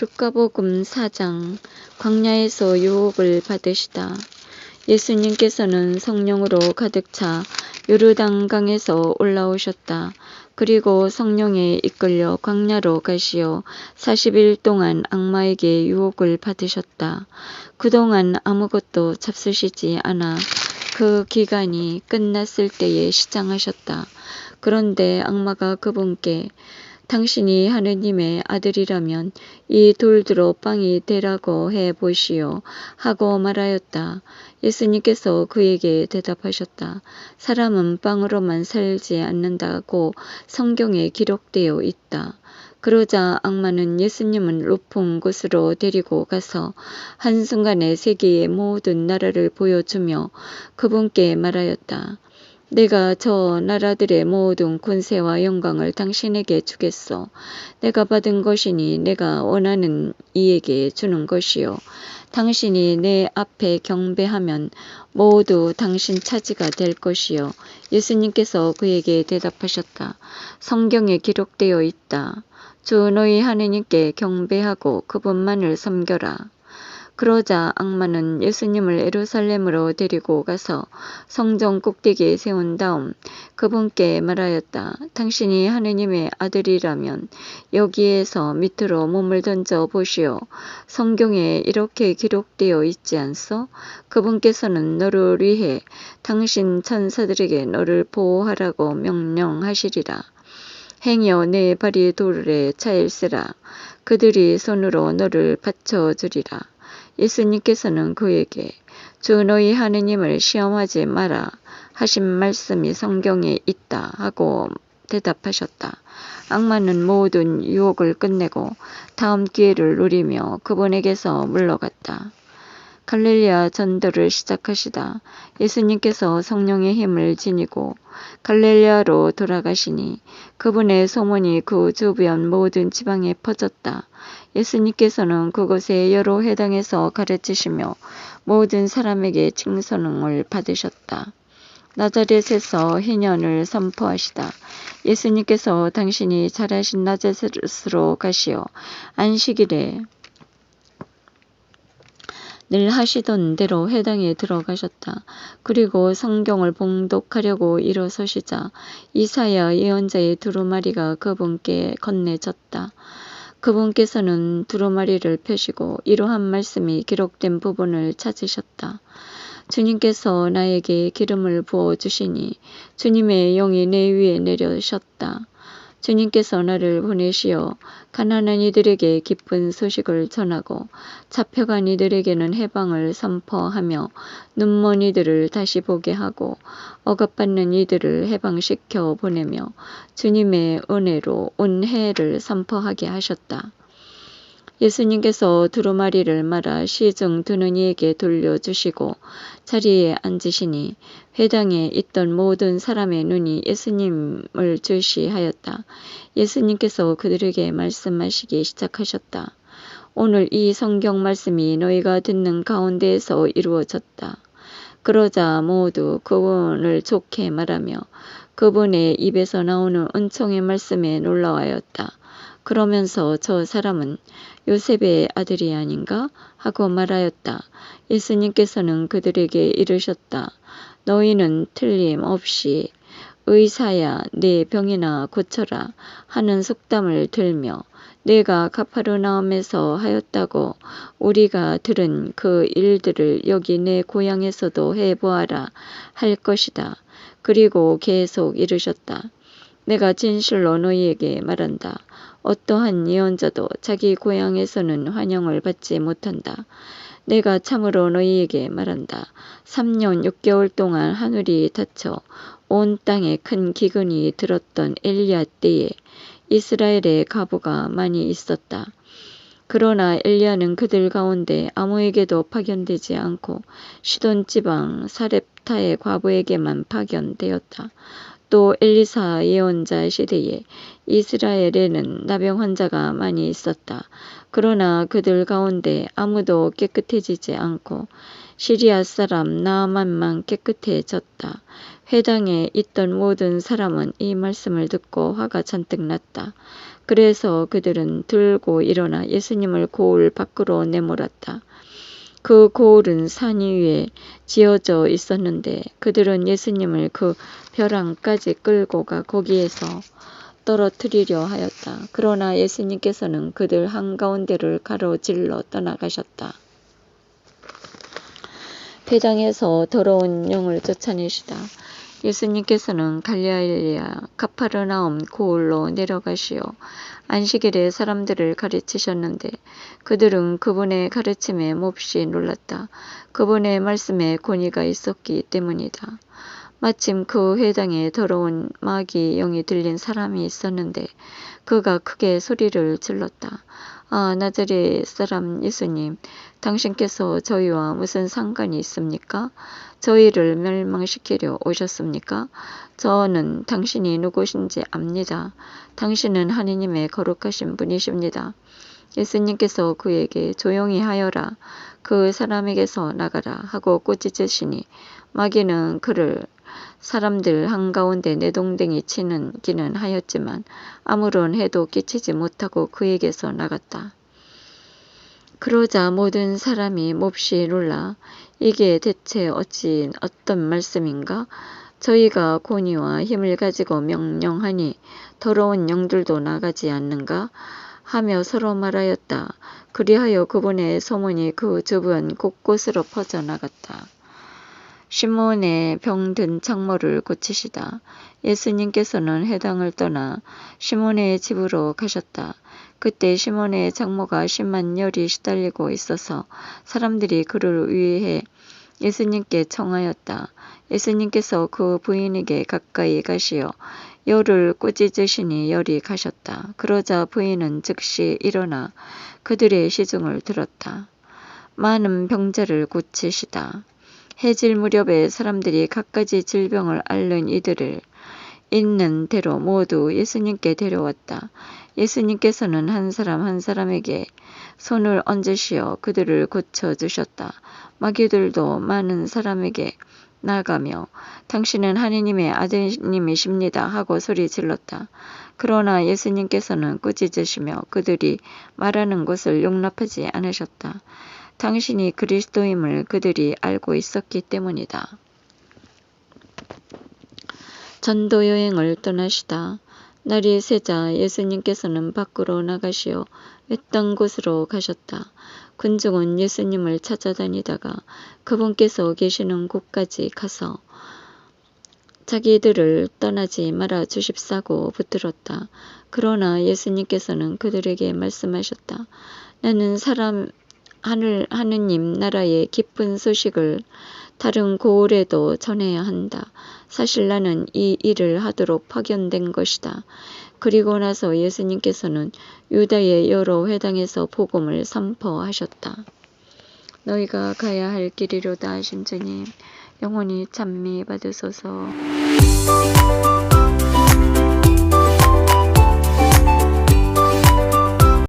루카복음 4장 광야에서 유혹을 받으시다. 예수님께서는 성령으로 가득 차 요르단강에서 올라오셨다. 그리고 성령에 이끌려 광야로 가시어 40일 동안 악마에게 유혹을 받으셨다. 그동안 아무것도 잡수시지 않아 그 기간이 끝났을 때에 시장하셨다. 그런데 악마가 그분께 당신이 하느님의 아들이라면 이 돌들로 빵이 되라고 해 보시오. 하고 말하였다. 예수님께서 그에게 대답하셨다. 사람은 빵으로만 살지 않는다고 성경에 기록되어 있다. 그러자 악마는 예수님은 높은 곳으로 데리고 가서 한순간에 세계의 모든 나라를 보여주며 그분께 말하였다. 내가 저 나라들의 모든 군세와 영광을 당신에게 주겠소. 내가 받은 것이니 내가 원하는 이에게 주는 것이요. 당신이 내 앞에 경배하면 모두 당신 차지가 될 것이요. 예수님께서 그에게 대답하셨다. 성경에 기록되어 있다. 주 너희 하느님께 경배하고 그분만을 섬겨라. 그러자 악마는 예수님을 예루살렘으로 데리고 가서 성전 꼭대기에 세운 다음 그분께 말하였다. 당신이 하느님의 아들이라면 여기에서 밑으로 몸을 던져 보시오. 성경에 이렇게 기록되어 있지 않소? 그분께서는 너를 위해 당신 천사들에게 너를 보호하라고 명령하시리라. 행여 내 발이 돌에 차일세라. 그들이 손으로 너를 받쳐주리라. 예수님께서는 그에게 주 너희 하느님을 시험하지 마라 하신 말씀이 성경에 있다 하고 대답하셨다. 악마는 모든 유혹을 끝내고 다음 기회를 누리며 그분에게서 물러갔다. 갈릴리아 전도를 시작하시다 예수님께서 성령의 힘을 지니고 갈릴리아로 돌아가시니 그분의 소문이 그 주변 모든 지방에 퍼졌다. 예수님께서는 그곳의 여러 회당에서 가르치시며 모든 사람에게 칭송을 받으셨다. 나자렛에서 희년을 선포하시다. 예수님께서 당신이 잘하신 나자렛으로 가시어 안식일에 늘 하시던 대로 회당에 들어가셨다. 그리고 성경을 봉독하려고 일어서시자 이사야 예언자의 두루마리가 그분께 건네졌다. 그분께서는 두루마리를 펴시고 이러한 말씀이 기록된 부분을 찾으셨다. 주님께서 나에게 기름을 부어 주시니 주님의 영이 내 위에 내려셨다. 주님께서 나를 보내시어 가난한 이들에게 기쁜 소식을 전하고 잡혀간 이들에게는 해방을 선포하며 눈먼 이들을 다시 보게 하고 억압받는 이들을 해방시켜 보내며 주님의 은혜로 온 해를 선포하게 하셨다. 예수님께서 두루마리를 말아 시중 드는 이에게 돌려주시고 자리에 앉으시니 회당에 있던 모든 사람의 눈이 예수님을 주시하였다. 예수님께서 그들에게 말씀하시기 시작하셨다. 오늘 이 성경 말씀이 너희가 듣는 가운데에서 이루어졌다. 그러자 모두 그분을 좋게 말하며 그분의 입에서 나오는 은총의 말씀에 놀라워하였다. 그러면서 저 사람은 요셉의 아들이 아닌가 하고 말하였다. 예수님께서는 그들에게 이르셨다. 너희는 틀림없이 의사야 내 병이나 고쳐라 하는 속담을 들며 내가 가파르나움에서 하였다고 우리가 들은 그 일들을 여기 내 고향에서도 해보아라 할 것이다. 그리고 계속 이르셨다. 내가 진실로 너희에게 말한다. 어떠한 예언자도 자기 고향에서는 환영을 받지 못한다. 내가 참으로 너희에게 말한다. 3년 6개월 동안 하늘이 닫혀 온 땅에 큰 기근이 들었던 엘리야 때에 이스라엘의 가부가 많이 있었다. 그러나 엘리야는 그들 가운데 아무에게도 파견되지 않고 시돈 지방 사렙타의 과부에게만 파견되었다. 또 엘리사 예언자 시대에 이스라엘에는 나병 환자가 많이 있었다. 그러나 그들 가운데 아무도 깨끗해지지 않고 시리아 사람 나만만 깨끗해졌다. 회당에 있던 모든 사람은 이 말씀을 듣고 화가 잔뜩 났다. 그래서 그들은 들고 일어나 예수님을 고을 밖으로 내몰았다. 그 고을은 산 위에 지어져 있었는데 그들은 예수님을 그 벼랑까지 끌고 가 거기에서 떨어뜨리려 하였다. 그러나 예수님께서는 그들 한가운데를 가로질러 떠나가셨다. 회당에서 더러운 영을 쫓아내시다. 예수님께서는 갈릴리아 가파르나움 고을로 내려가시어 안식일에 사람들을 가르치셨는데 그들은 그분의 가르침에 몹시 놀랐다. 그분의 말씀에 권위가 있었기 때문이다. 마침 그 회당에 더러운 마귀 영이 들린 사람이 있었는데 그가 크게 소리를 질렀다. 아, 나자렛 사람 예수님, 당신께서 저희와 무슨 상관이 있습니까? 저희를 멸망시키려 오셨습니까? 저는 당신이 누구신지 압니다. 당신은 하느님의 거룩하신 분이십니다. 예수님께서 그에게 조용히 하여라. 그 사람에게서 나가라 하고 꾸짖으시니 마귀는 그를 사람들 한가운데 내동댕이 치는 기는 하였지만 아무런 해도 끼치지 못하고 그에게서 나갔다. 그러자 모든 사람이 몹시 놀라 이게 대체 어찌 어떤 말씀인가? 저희가 권위와 힘을 가지고 명령하니 더러운 영들도 나가지 않는가? 하며 서로 말하였다. 그리하여 그분의 소문이 그 주변 곳곳으로 퍼져나갔다. 시몬의 병든 장모를 고치시다. 예수님께서는 해당을 떠나 시몬의 집으로 가셨다. 그때 시몬의 장모가 심한 열이 시달리고 있어서 사람들이 그를 위해 예수님께 청하였다. 예수님께서 그 부인에게 가까이 가시어 열을 꾸짖으시니 열이 가셨다. 그러자 부인은 즉시 일어나 그들의 시중을 들었다. 많은 병자를 고치시다. 해질 무렵에 사람들이 갖가지 질병을 앓는 이들을 있는 대로 모두 예수님께 데려왔다. 예수님께서는 한 사람 한 사람에게 손을 얹으시어 그들을 고쳐 주셨다. 마귀들도 많은 사람에게 나가며 당신은 하느님의 아드님이십니다 하고 소리 질렀다. 그러나 예수님께서는 꾸짖으시며 그들이 말하는 것을 용납하지 않으셨다. 당신이 그리스도임을 그들이 알고 있었기 때문이다. 전도 여행을 떠나시다. 날이 새자 예수님께서는 밖으로 나가시어 외딴 곳으로 가셨다. 군중은 예수님을 찾아다니다가 그분께서 계시는 곳까지 가서 자기들을 떠나지 말아 주십사고 붙들었다. 그러나 예수님께서는 그들에게 말씀하셨다. 나는 사람 하늘 하느님 나라의 기쁜 소식을 다른 고을에도 전해야 한다. 사실 나는 이 일을 하도록 파견된 것이다. 그리고 나서 예수님께서는 유다의 여러 회당에서 복음을 선포하셨다. 너희가 가야 할 길이로다 하신 주님 영원히 찬미 받으소서.